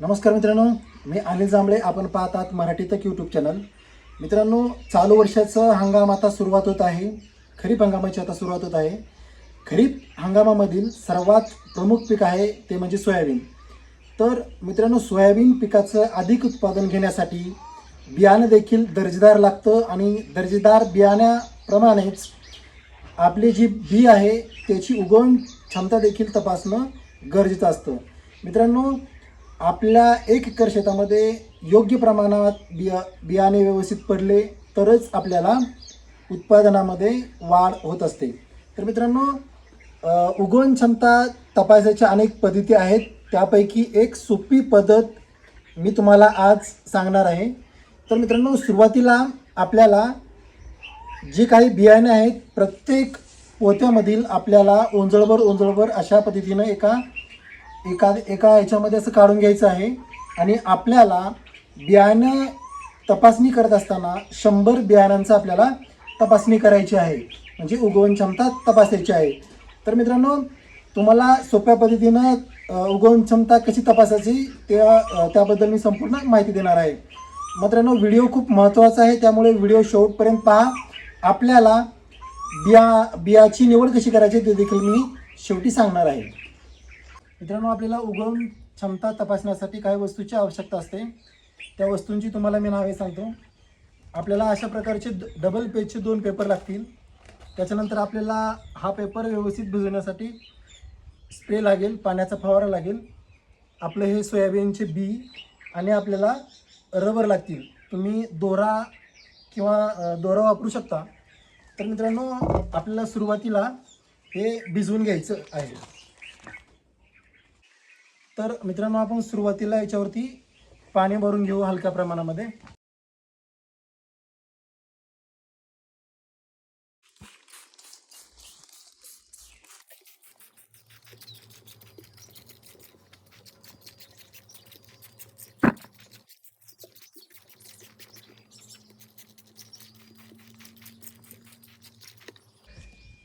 नमस्कार मित्रांनो मी अनिल जांभळे. आपण पाहतात मराठी तक यूट्यूब चॅनल मित्रांनो चालू वर्षाचं हंगाम आता सुरुवात होत आहे. खरीप हंगामाची आता सुरुवात होत आहे. खरीप हंगामामधील सर्वात प्रमुख पीक आहे ते म्हणजे सोयाबीन. तर मित्रांनो सोयाबीन पिकाचं अधिक उत्पादन घेण्यासाठी बियाणं देखील दर्जेदार लागतं आणि दर्जेदार बियाण्याप्रमाणेच आपली जी बी आहे त्याची उगवण क्षमता देखील तपासणं गरजेचं असतं. मित्रांनो आपल्या एक एकर शेतामध्ये योग्य प्रमाणात बिया बियाणे व्यवस्थित पडले तरच आपल्याला उत्पादनामध्ये वाढ होत असते. तर मित्रांनो उगवण क्षमता तपासायच्या अनेक पद्धती आहेत. त्यापैकी एक सोपी पद्धत मी तुम्हाला आज सांगणार आहे. तर मित्रांनो सुरुवातीला आपल्याला जे काही बियाणे आहेत प्रत्येक पोत्यामधील आपल्याला ओंजळभर ओंजळभर अशा पद्धतीनं एका एका एका ह्याच्यामध्ये असं काढून घ्यायचं आहे. आणि आपल्याला बियाणं तपासणी करत असताना शंभर बियाणांचं आपल्याला तपासणी करायची आहे. म्हणजे उगवण क्षमता तपासायची आहे. तर मित्रांनो तुम्हाला सोप्या पद्धतीनं उगवण क्षमता कशी तपासायची त्या त्याबद्दल मी संपूर्ण माहिती देणार आहे. मित्रांनो व्हिडिओ खूप महत्त्वाचा आहे. त्यामुळे व्हिडिओ शेवटपर्यंत पहा. आपल्याला बिया बियाची निवड कशी करायची ते देखील मी शेवटी सांगणार आहे. मित्रांनो आपल्याला उगवण क्षमता तपासण्यासाठी काही वस्तूची आवश्यकता असते. त्या वस्तूंची तुम्हाला मी नावे सांगतो. आपल्याला अशा प्रकारचे ड- डबल पेजचे दोन पेपर लागतील. त्याच्यानंतर आपल्याला हा पेपर व्यवस्थित भिजवण्यासाठी स्प्रे लागेल पाण्याचा फवारा लागेल. आपलं हे सोयाबीनचे बी आणि आपल्याला रबर लागतील. तुम्ही दोरा किंवा दोरा वापरू शकता. तर मित्रांनो आपल्याला सुरुवातीला हे भिजवून घ्यायचं आहे. तर मित्रांनो आपण सुरुवातीला याच्यावरती पाणी भरून घेऊ हलक्या प्रमाणामध्ये.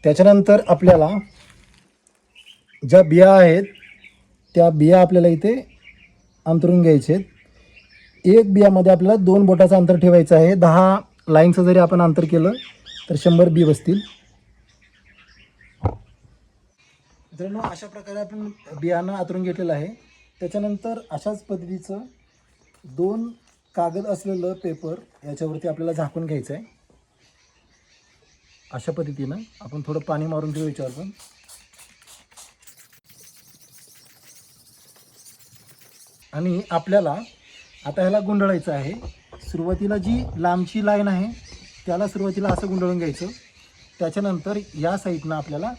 त्याच्यानंतर आपल्याला ज्या बिया आहेत त्या बिया आपल्याला इथे अंतरून घ्यायचे आहेत. एक बियामध्ये आपल्याला दोन बोटाचं अंतर ठेवायचं आहे. दहा लाईनचं जरी आपण अंतर केलं तर शंभर बी बसतील. मित्रांनो अशा प्रकारे आपण बियाणं आतरून घेतलेलं आहे. त्याच्यानंतर अशाच पद्धतीचं दोन कागद असलेलं पेपर याच्यावरती आपल्याला झाकून घ्यायचं आहे. अशा पद्धतीनं आपण थोडं पाणी मारून घेऊ याच्यावर पण. आणि आपल्याला आता ह्याला गुंडळायचं आहे. सुरुवातीला जी लांबची लाईन आहे त्याला सुरुवातीला असं गुंडळून घ्यायचं. त्याच्यानंतर या साईडनं आपल्याला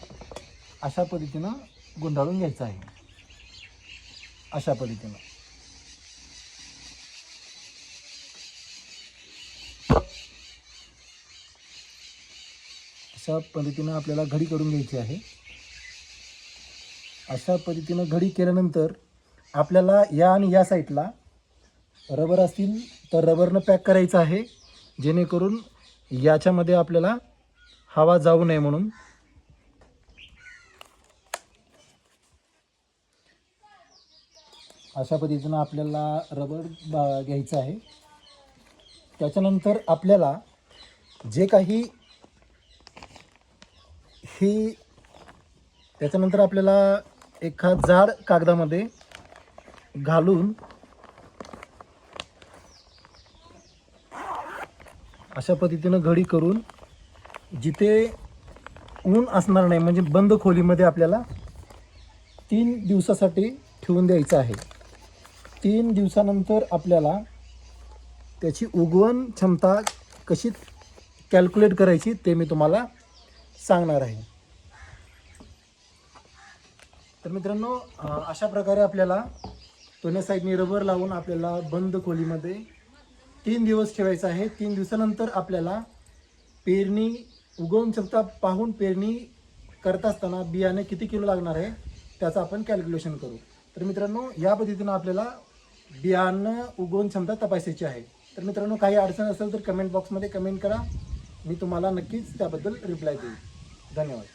अशा पद्धतीनं गुंडाळून घ्यायचं आहे. अशा पद्धतीनं. अशा पद्धतीनं आपल्याला घडी करून घ्यायची आहे. अशा पद्धतीनं घडी केल्यानंतर आपल्याला या आणि या साईडला रबर असतील तर रबरनं पॅक करायचं आहे जेणेकरून याच्यामध्ये आपल्याला हवा जाऊ नये म्हणून. अशा पद्धतीनं आपल्याला रबर बा- घ्यायचं आहे. त्याच्यानंतर आपल्याला जे काही ही त्याच्यानंतर आपल्याला एका जाड कागदामध्ये घालून अशा पद्धतीनं घडी करून जिथे ऊन असणार नाही म्हणजे बंद खोलीमध्ये आपल्याला तीन दिवसासाठी ठेवून द्यायचं आहे. तीन दिवसानंतर आपल्याला त्याची उगवण क्षमता कशी कॅल्क्युलेट करायची ते मी तुम्हाला सांगणार आहे. तर मित्रांनो अशा प्रकारे आपल्याला दोन्ही साईडने रबर लावून आपल्याला बंद खोलीमध्ये तीन दिवस ठेवायचं आहे. तीन दिवसानंतर आपल्याला पेरणी उगवून क्षमता पाहून पेरणी करत असताना बियाणे किती किलो लागणार आहे त्याचं आपण कॅल्क्युलेशन करू. तर मित्रांनो या पद्धतीनं आपल्याला बियाणं उगवून क्षमता तपासायची आहे. तर मित्रांनो काही अडचण असेल तर कमेंट बॉक्समध्ये कमेंट करा. मी तुम्हाला नक्कीच त्याबद्दल रिप्लाय देईन धन्यवाद.